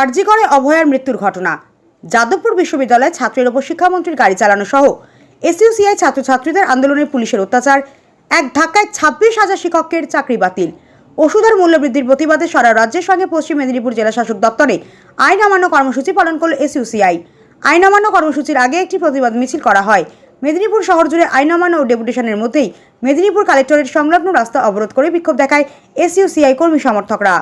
আরজি করে অভয়ার মৃত্যুর ঘটনা। যাদবপুর বিশ্ববিদ্যালয়ে ছাত্রের ওপর শিক্ষামন্ত্রীর গাড়ি চালানো সহ এসইউসিআই ছাত্রছাত্রীদের আন্দোলনের পুলিশের অত্যাচার, এক ধাক্কায় ছাব্বিশ হাজার শিক্ষকের চাকরি বাতিল। ওষুধের মূল্যবৃদ্ধির প্রতিবাদে সারা রাজ্যের সঙ্গে পশ্চিম মেদিনীপুর জেলা শাসক দপ্তরে আইন অমান্য কর্মসূচি পালন করল এসইউসিআই। আইন অমান্য কর্মসূচির আগে একটি প্রতিবাদ মিছিল করা হয়। মেদিনীপুর শহর জুড়ে আইন অমান্য ও ডেপুটেশনের মধ্যেই মেদিনীপুর কালেক্টরেট সংলগ্ন রাস্তা অবরোধ করে বিক্ষোভ দেখায় এসইউসিআই কর্মী সমর্থকরা।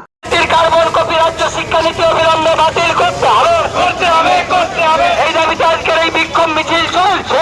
কার্বন কপি রাজ্য শিক্ষানীতি অবিলম্বে বাতিল করতে হবে করতে হবে করতে হবে এই দাবিতে আজকের এই বিক্ষোভ মিছিল চলছে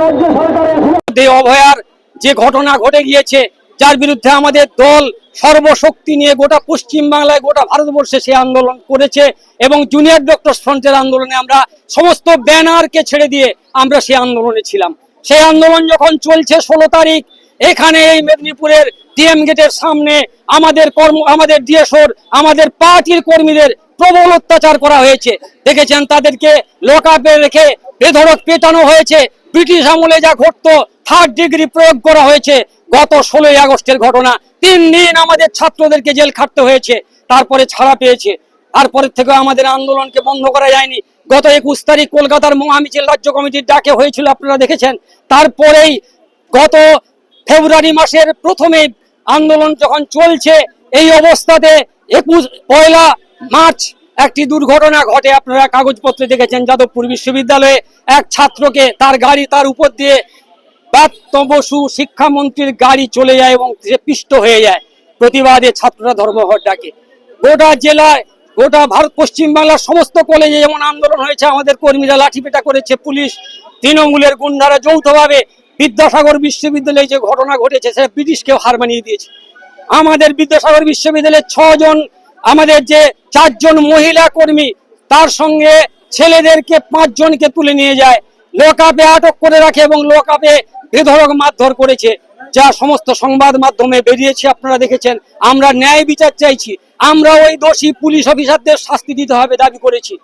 রাজ্য সরকারের অভয়ার যে ঘটনা ঘটে গিয়েছে, যার বিরুদ্ধে আমাদের দল সর্বশক্তি নিয়ে গোটা পশ্চিম বাংলায় গোটা ভারতবর্ষে সে আন্দোলন করেছে এবং জুনিয়র ডক্টর ফ্রন্টের আন্দোলনে আমরা সমস্ত ব্যানারকে ছেড়ে দিয়ে আমরা সেই আন্দোলনে ছিলাম। সেই আন্দোলন যখন চলছে ষোলো তারিখ, এখানে এই মেদিনীপুরের ডিএম গেটের সামনে আমাদের কর্ম, আমাদের ডিএসওর, আমাদের পার্টির কর্মীদের প্রবল অত্যাচার করা হয়েছে। দেখেছেন তাদেরকে লোকাপে রেখে বেধড়ক পেটানো হয়েছে। ব্রিটিশ আমলে যা ঘটতো থার্ড ডিগ্রি প্রয়োগ করা হয়েছে। গত ষোলোই আগস্টের ঘটনা। তিন দিন আমাদের ছাত্রদেরকে জেল খাটতে হয়েছে, তারপরে ছাড়া পেয়েছে। তারপরের থেকে আমাদের আন্দোলনকে বন্ধ করা যায়নি। গত একুশ তারিখ কলকাতার মহামিছিল রাজ্য কমিটির ডাকে হয়েছিল, আপনারা দেখেছেন। তারপরেই গত ফেব্রুয়ারি মাসের প্রথমে আন্দোলন যখন চলছে, এই অবস্থাতে একুশ, পয়লা মার্চ একটি দুর্ঘটনা ঘটে, আপনারা কাগজপত্রে দেখেছেন, যাদবপুর বিশ্ববিদ্যালয়ে এক ছাত্রকে তার গাড়ি তার উপর দিয়ে প্রাপ্ত বসু শিক্ষামন্ত্রীর গাড়ি চলে যায় এবং সে পিষ্ট হয়ে যায়। প্রতিবাদে ছাত্ররা ধর্মঘট ডাকে। গোটা জেলায়, গোটা ভারত পশ্চিম বাংলার সমস্ত কলেজে যেমন আন্দোলন হয়েছে, আমাদের কর্মীরা লাঠিপেটা করেছে, পুলিশ, তৃণমূলের গুন্ডারা যৌথভাবে বিদ্যাসাগর বিশ্ববিদ্যালয়ে যে ঘটনা ঘটেছে, সেটা ব্রিটিশকেও হার মানিয়ে দিয়েছে। আমাদের বিদ্যাসাগর বিশ্ববিদ্যালয়ের ছজন আমাদের যে চারজন মহিলা কর্মী, তার সঙ্গে ছেলেদেরকে পাঁচজনকে তুলে নিয়ে যায়। লোকাপে আটক করে রাখে এবং লোকাপে বেধরক মারধর করেছে, যা সমস্ত সংবাদ মাধ্যমে বেরিয়েছে, আপনারা দেখেছেন। আমরা ন্যায় বিচার চাইছি। আমরা ওই দোষী পুলিশ অফিসারদের শাস্তি দিতে হবে, দাবি করেছি।